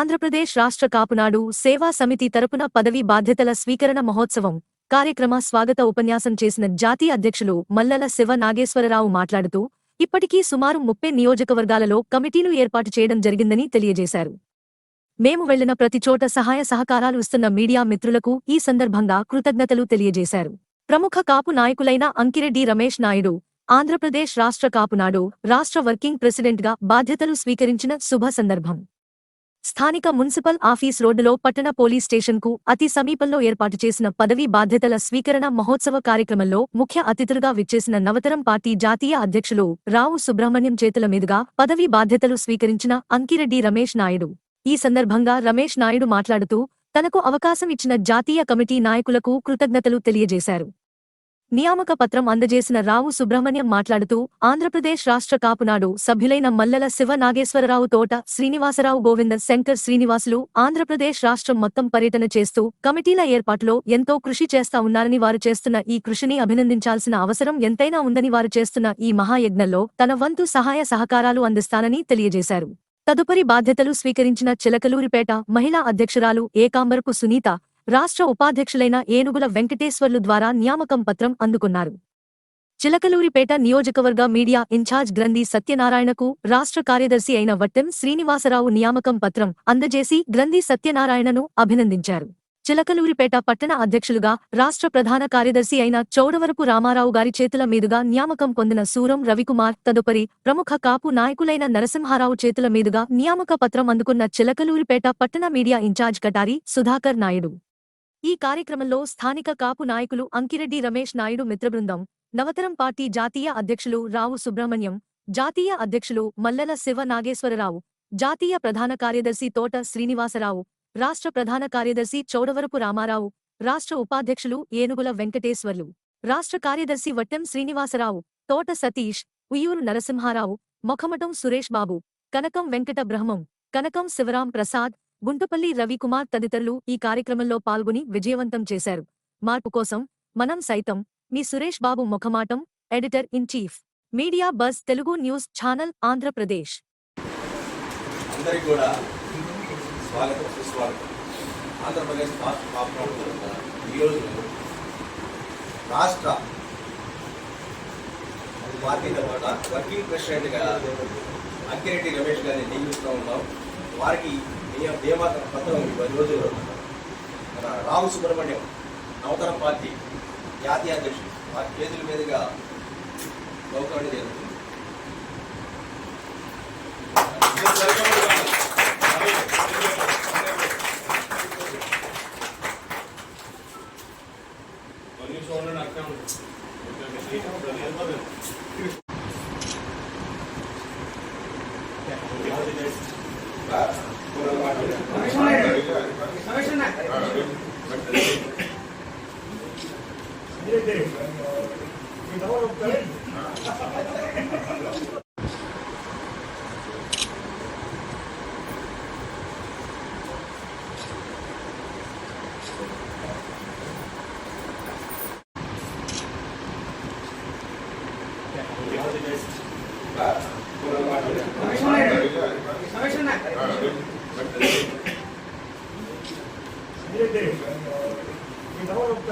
ఆంధ్రప్రదేశ్ రాష్ట్ర కాపునాడు సేవా సమితి తరపున పదవీ బాధ్యతల స్వీకరణ మహోత్సవం కార్యక్రమ స్వాగత ఉపన్యాసం చేసిన జాతీయ అధ్యక్షులు మల్లల శివ నాగేశ్వరరావు మాట్లాడుతూ ఇప్పటికీ సుమారు ముప్పై నియోజకవర్గాలలో కమిటీలు ఏర్పాటు చేయడం జరిగిందని తెలియజేశారు. మేము వెళ్ళిన ప్రతిచోట సహాయ సహకారాలు ఇస్తున్న మీడియా మిత్రులకు ఈ సందర్భంగా కృతజ్ఞతలు తెలియజేశారు. ప్రముఖ కాపు నాయకులైన అంకిరెడ్డి రమేష్ నాయుడు ఆంధ్రప్రదేశ్ రాష్ట్ర కాపునాడు రాష్ట్ర వర్కింగ్ ప్రెసిడెంట్గా బాధ్యతలు స్వీకరించిన శుభ సందర్భం. స్థానిక మున్సిపల్ ఆఫీస్ రోడ్డులో పట్టణ పోలీస్ స్టేషన్కు అతి సమీపంలో ఏర్పాటు చేసిన పదవీ బాధ్యతల స్వీకరణ మహోత్సవ కార్యక్రమంలో ముఖ్య అతిథులుగా విచ్చేసిన నవతరం పార్టీ జాతీయ అధ్యక్షులు రావు సుబ్రహ్మణ్యం చేతుల మీదుగా పదవీ బాధ్యతలు స్వీకరించిన అంకిరెడ్డి రమేష్ నాయుడు. ఈ సందర్భంగా రమేష్ నాయుడు మాట్లాడుతూ తనకు అవకాశం ఇచ్చిన జాతీయ కమిటీ నాయకులకు కృతజ్ఞతలు తెలియజేశారు. నియామక పత్రం అందజేసిన రావు సుబ్రహ్మణ్యం మాట్లాడుతూ ఆంధ్రప్రదేశ్ రాష్ట్ర కాపునాడు సభ్యులైన మల్లల శివ నాగేశ్వరరావు తోట శ్రీనివాసరావు గోవింద శంకర్ శ్రీనివాసులు ఆంధ్రప్రదేశ్ రాష్ట్రం మొత్తం పర్యటన చేస్తూ కమిటీల ఏర్పాటులో ఎంతో కృషి చేస్తా ఉన్నారని వారు చేస్తున్న ఈ కృషిని అభినందించాల్సిన అవసరం ఎంతైనా ఉందని వారు చేస్తున్న ఈ మహాయజ్ఞంలో తన వంతు సహాయ సహకారాలు అందిస్తానని తెలియజేశారు. తదుపరి బాధ్యతలు స్వీకరించిన చిలకలూరిపేట మహిళా అధ్యక్షురాలు ఏకాంబరపు సునీత రాష్ట్ర ఉపాధ్యక్షులైన ఏనుగుల వెంకటేశ్వర్లు ద్వారా నియామకం పత్రం అందుకున్నారు. చిలకలూరిపేట నియోజకవర్గ మీడియా ఇన్ఛార్జ్ గ్రంథి సత్యనారాయణకు రాష్ట్ర కార్యదర్శి అయిన వట్టెం శ్రీనివాసరావు నియామకం పత్రం అందజేసి గ్రంథి సత్యనారాయణను అభినందించారు. చిలకలూరిపేట పట్టణ అధ్యక్షులుగా రాష్ట్ర ప్రధాన కార్యదర్శి అయిన చౌడవరపు రామారావు గారి చేతుల మీదుగా నియామకం పొందిన సూరం రవికుమార్ తదుపరి ప్రముఖ కాపు నాయకులైన నరసింహారావు చేతుల మీదుగా నియామక పత్రం అందుకున్న చిలకలూరిపేట పట్టణ మీడియా ఇన్ఛార్జ్ కటారి సుధాకర్ నాయుడు. ఈ కార్యక్రమంలో స్థానిక కాపు నాయకులు అంకిరెడ్డి రమేష్ నాయుడు మిత్రబృందం నవతరం పార్టీ జాతీయ అధ్యక్షులు రావు సుబ్రహ్మణ్యం జాతీయ అధ్యక్షులు మల్లల శివ నాగేశ్వరరావు జాతీయ ప్రధాన కార్యదర్శి తోట శ్రీనివాసరావు రాష్ట్ర ప్రధాన కార్యదర్శి చౌడవరపు రామారావు రాష్ట్ర ఉపాధ్యక్షులు ఏనుగుల వెంకటేశ్వర్లు రాష్ట్ర కార్యదర్శి వట్టెం శ్రీనివాసరావు తోట సతీష్ ఉయ్యూరు నరసింహారావు మొఖమటం సురేష్ బాబు కనకం వెంకట బ్రహ్మం కనకం శివరాం ప్రసాద్ గుంటపల్లి రవికుమార్ తదితరులు ఈ కార్యక్రమంలో పాల్గొని విజయవంతం చేశారు. మార్పు కోసం మనం సైతం మీ Suresh Babu ముఖమాటం editor in chief media buzz Telugu news channel Andhra Pradesh అందరికీ కూడా స్వాగతం సుస్వాగతం. ఆంధ్రప్రదేశ్ రాష్ట్ర కాపునాడు ఈరోజు రాష్ట్ర పార్టీతో పాటు వర్కింగ్ ప్రెసిడెంట్గా అంకిరెడ్డి రమేష్ గారిని నియమిస్తూ ఉన్నాం. వారికి నియ- నియామక పది ఈరోజు మన రావు సుబ్రహ్మణ్యం నవతరం పార్టీ జాతీయ అధ్యక్షుడు. వారి చేతుల మీదుగా గౌరవం జరుగుతుంది. ఆడ కూర్చుండే Yeah. i don't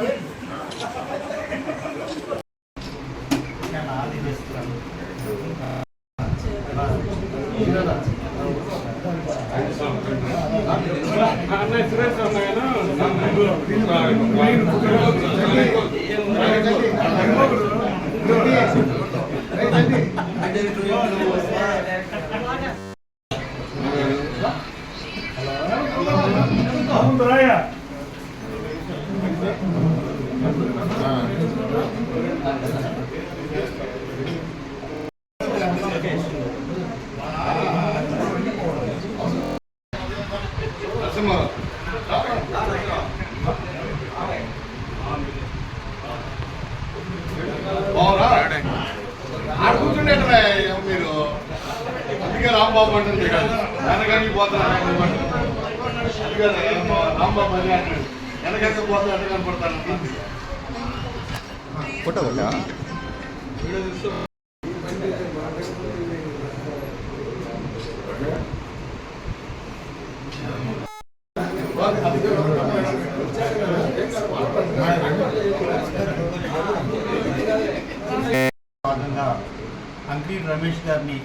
మీరు అందుకే రాంబాబు అంటుంది వెనకకి పోతాను రాంబాబు అని అంటాడు వెనకకి పోతా అంటే కనపడతాను ఫోటో అంకీ రమేష్ గారిని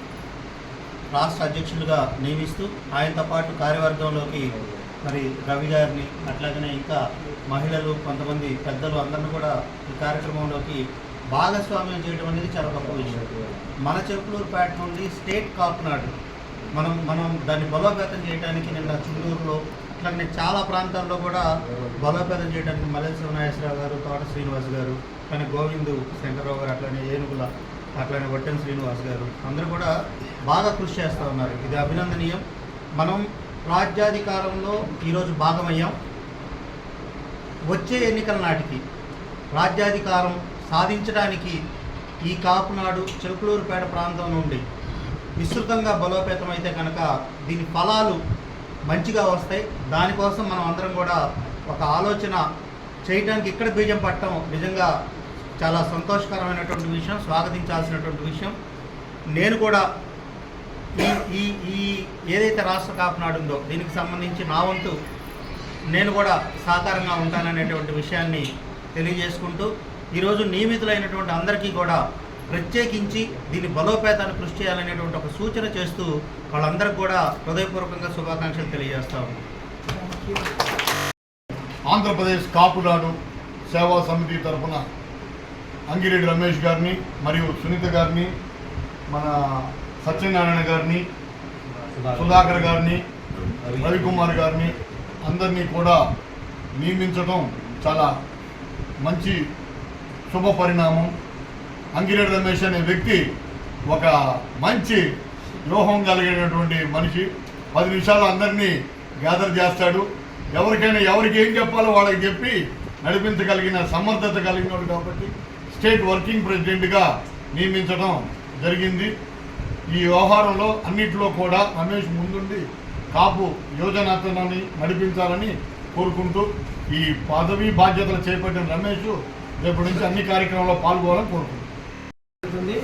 రాష్ట్ర అధ్యక్షులుగా నియమిస్తూ ఆయనతో పాటు కార్యవర్గంలోకి మరి రవి గారిని అట్లాగనే ఇంకా మహిళలు కొంతమంది పెద్దలు అందరిని కూడా ఈ కార్యక్రమంలోకి భాగస్వామ్యం చేయడం అనేది చాలా గొప్ప విషయం. మన చెప్పులూరుపేట నుండి స్టేట్ కాపునాడు మనం మనం దాన్ని బలోపేతం చేయడానికి నిన్న చిన్నూరులో అట్లనే చాలా ప్రాంతాల్లో కూడా బలోపేతం చేయడానికి మల్లెల శివనాగేశ్వరరావు గారు తోట శ్రీనివాస్ గారు అట్లానే గోవిందు శంకర్రావు గారు అట్లనే ఏనుగుల అట్లనే వట్టెన్ శ్రీనివాస్ గారు అందరూ కూడా బాగా కృషి చేస్తూ ఉన్నారు. ఇది అభినందనీయం. మనం రాజ్యాధికారంలో ఈరోజు భాగమయ్యాం. వచ్చే ఎన్నికల నాటికి రాజ్యాధికారం సాధించడానికి ఈ కాపునాడు చిలుకలూరుపేట ప్రాంతం నుండి విస్తృతంగా బలోపేతం అయితే కనుక దీని ఫలాలు మంచిగా వస్తాయి. దానికోసం మనం అందరం కూడా ఒక ఆలోచన చేయడానికి ఇక్కడ బీజం పట్టడం నిజంగా చాలా సంతోషకరమైనటువంటి విషయం స్వాగతించాల్సినటువంటి విషయం. నేను కూడా ఈ ఈ ఈ ఏదైతే రాష్ట్ర కాపునాడుందో దీనికి సంబంధించి నా వంతు నేను కూడా సాకారంగా ఉంటాననేటువంటి విషయాన్ని తెలియజేసుకుంటూ ఈరోజు నియమితులైనటువంటి అందరికీ కూడా ప్రత్యేకించి దీని బలోపేతాన్ని కృషి చేయాలనేటువంటి ఒక సూచన చేస్తూ వాళ్ళందరికీ కూడా హృదయపూర్వకంగా శుభాకాంక్షలు తెలియజేస్తాము ఆంధ్రప్రదేశ్ కాపునాడు సేవా సమితి తరఫున అంగిరెడ్డి రమేష్ గారిని మరియు సునీత గారిని మన సత్యనారాయణ గారిని సుధాకర్ గారిని రవికుమార్ గారిని అందరినీ కూడా నియమించడం చాలా మంచి శుభ పరిణామం అంగిరెడ్డి రమేష్ అనే వ్యక్తి ఒక మంచి వ్యూహం కలిగినటువంటి మనిషి. పది నిమిషాలు అందరినీ గ్యాదర్ చేస్తాడు. ఎవరికైనా ఎవరికి ఏం చెప్పాలో వాళ్ళకి చెప్పి నడిపించగలిగిన సమర్థత కలిగినాడు కాబట్టి స్టేట్ వర్కింగ్ ప్రెసిడెంట్గా నియమించడం జరిగింది. ఈ వ్యవహారంలో అన్నింటిలో కూడా రమేష్ ముందుండి కాపు యోజనతని నడిపించాలని కోరుకుంటూ ఈ పదవీ బాధ్యతలు చేపట్టిన రమేష్ రేపటి నుంచి అన్ని కార్యక్రమాల్లో పాల్గొనాలని కోరుకుంటున్నాను జరుగుతుంది.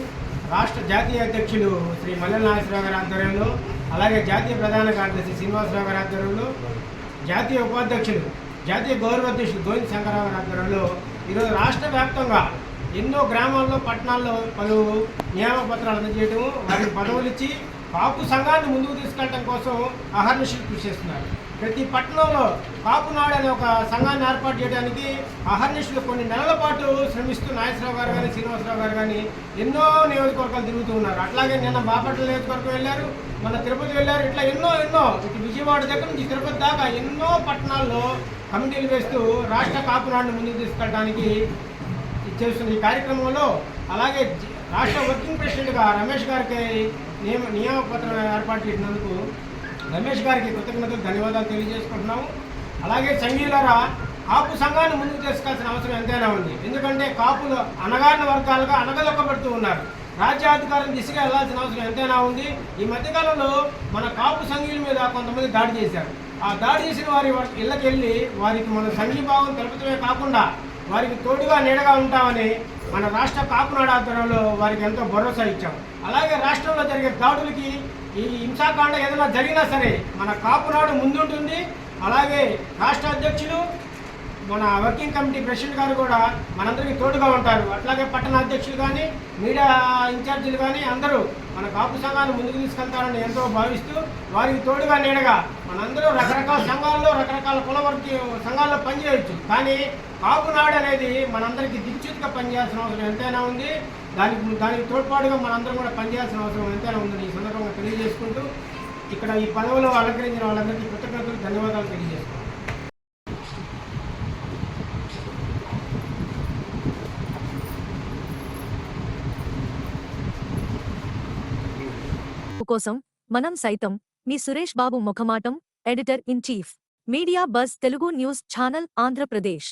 రాష్ట్ర జాతీయ అధ్యక్షులు శ్రీ మల్లెల నాగేశ్వరరావు గారి ఆధ్వర్యంలో అలాగే జాతీయ ప్రధాన కార్యదర్శి శ్రీనివాసరావు గారి ఆధ్వర్యంలో జాతీయ ఉపాధ్యక్షులు జాతీయ గౌరవ అధ్యక్షులు గోవింద్ శంకరరావు గారి ఆధ్వర్యంలో ఈరోజు రాష్ట్ర వ్యాప్తంగా ఎన్నో గ్రామాల్లో పట్టణాల్లో పలు నియామక పత్రాలు అందజేయడం వారికి పదవులు ఇచ్చి కాపు సంఘాన్ని ముందుకు తీసుకెళ్ళడం కోసం అహర్నిశలు కృషి చేస్తున్నారు. ప్రతి పట్టణంలో కాపు నాడు అనే ఒక సంఘాన్ని ఏర్పాటు చేయడానికి అహర్నిశలు కొన్ని నెలల పాటు శ్రమిస్తూ నాగేశ్వరరావు గారు కానీ శ్రీనివాసరావు గారు కానీ ఎన్నో నియోజకవర్గాలు తిరుగుతూ ఉన్నారు. అట్లాగే నిన్న బాపట్ల నియోజకవర్గం వెళ్ళారు మన తిరుపతి వెళ్ళారు ఇట్లా ఎన్నో ఎన్నో. ఇటు విజయవాడ దగ్గర నుంచి తిరుపతి దాకా ఎన్నో పట్టణాల్లో కమిటీలు వేస్తూ రాష్ట్ర కాపునాడుని ముందుకు తీసుకెళ్ళడానికి చేస్తున్న ఈ కార్యక్రమంలో అలాగే రాష్ట్ర వర్కింగ్ ప్రెసిడెంట్గా రమేష్ గారికి నియమ నియామక పత్రం ఏర్పాటు చేసినందుకు రమేష్ గారికి కృతజ్ఞతలు ధన్యవాదాలు తెలియజేసుకుంటున్నాము. అలాగే సంఘీయులారా కాపు సంఘాన్ని ముందుకు తీసుకెళ్ళాల్సిన అవసరం ఎంతైనా ఉంది. ఎందుకంటే కాపులు అనగారిన వర్గాలుగా అనగదొక్కబడుతూ ఉన్నారు. రాజ్యాధికారం దిశగా వెళ్ళాల్సిన అవసరం ఎంతైనా ఉంది. ఈ మధ్యకాలంలో మన కాపు సంఘీయుల మీద కొంతమంది దాడి చేశారు. ఆ దాడి చేసిన వారి ఇళ్ళకెళ్ళి వారికి మన సంఘీభావం తెలపడమే కాకుండా వారికి తోడుగా నీడగా ఉంటామని మన రాష్ట్ర కాపునాడు ఆధ్వర్యంలో వారికి ఎంతో భరోసా ఇచ్చాం. అలాగే రాష్ట్రంలో జరిగే దాడులకి ఈ హింసాకాండ ఏదైనా జరిగినా సరే మన కాపునాడు ముందుంటుంది. అలాగే రాష్ట్ర అధ్యక్షులు మన వర్కింగ్ కమిటీ ప్రెసిడెంట్ గారు కూడా మనందరికీ తోడుగా ఉంటారు. అట్లాగే పట్టణ అధ్యక్షులు కానీ మీడియా ఇన్ఛార్జీలు కానీ అందరూ మన కాపు సంఘాన్ని ముందుకు తీసుకెళ్తారని ఎంతో భావిస్తూ వారికి తోడుగా నీడగా మనందరూ రకరకాల సంఘాల్లో రకరకాల కులవర్గీ సంఘాల్లో పనిచేయవచ్చు కానీ కాపు నాడు అనేది మనందరికీ దిక్చుతిగా పనిచేయాల్సిన అవసరం ఎంతైనా ఉంది. దానికి దానికి తోడ్పాటుగా మనందరం కూడా పనిచేయాల్సిన అవసరం ఎంతైనా ఉందని ఈ సందర్భంగా తెలియజేసుకుంటూ ఇక్కడ ఈ పదవిలో అలంకరించిన వాళ్ళందరికీ కృతజ్ఞతలు ధన్యవాదాలు తెలియజేస్తున్నాను కోసం మనం సైతం మీ Suresh Babu ముఖమాటం editor in chief media buzz Telugu news channel Andhra Pradesh.